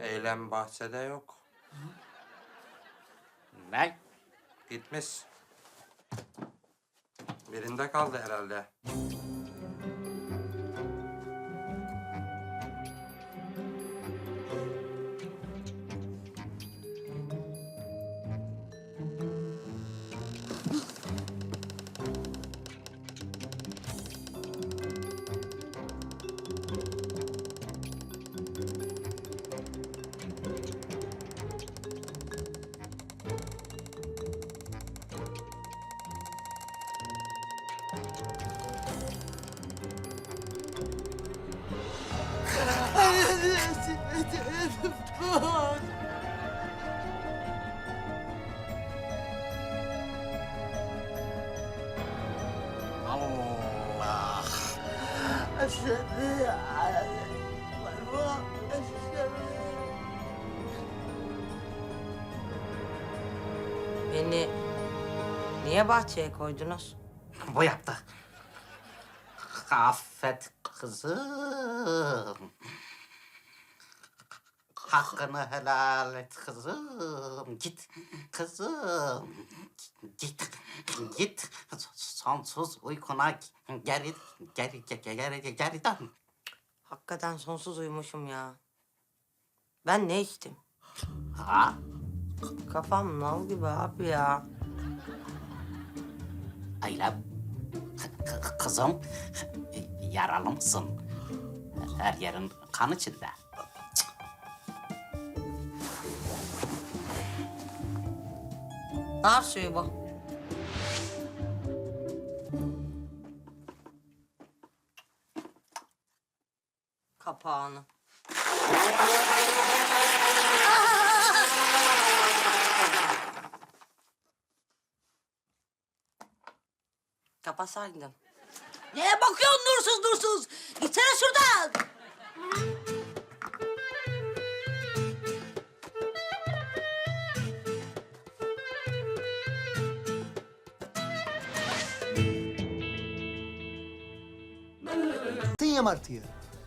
Eylem bahçede yok. Ne? Gitmiş. Birinde kaldı herhalde. Allah. Beni niye bahçeye koydunuz? Bu yaptı. Affet kızım. Hakkını helal et kızım. Git kızım. Git. Git. Sonsuz uykuna geri geri geri geri geri dön. Hakikaten sonsuz uyumuşum ya. Ben ne içtim? Ha? Kafam nal gibi abi ya. K- Kızım. Yaralı mısın? Her yerin kan içinde. Nar suyu bu. Kapağını. Kapatsaydın. Neye bakıyorsun nursuz nursuz? Gitsene şuradan. Attın ya martıyı.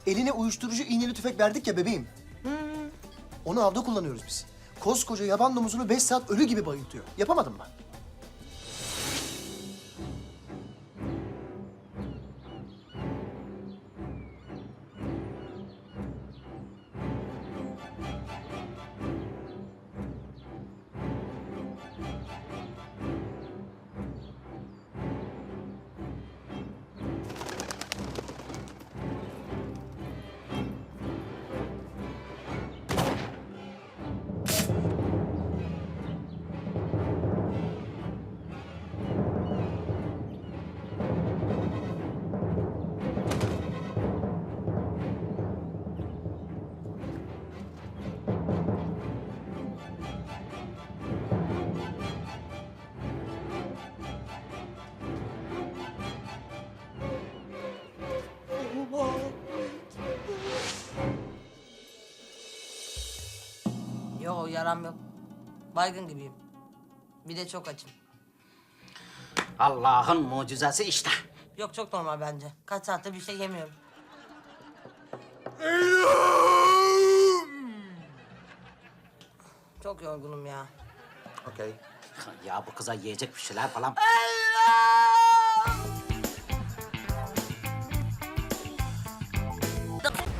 Eline uyuşturucu iğneli tüfek verdik ya bebeğim. Onu avda kullanıyoruz biz. Koskoca yaban domuzunu beş saat ölü gibi bayıltıyor. Yapamadın mı? Yaram yok. Baygın gibiyim. Bir de çok açım. Allah'ın mucizesi işte. Yok çok normal bence. Kaç saattir bir şey yemiyorum. Çok yorgunum ya. Okey. Ya bu kıza yiyecek bir şeyler falan.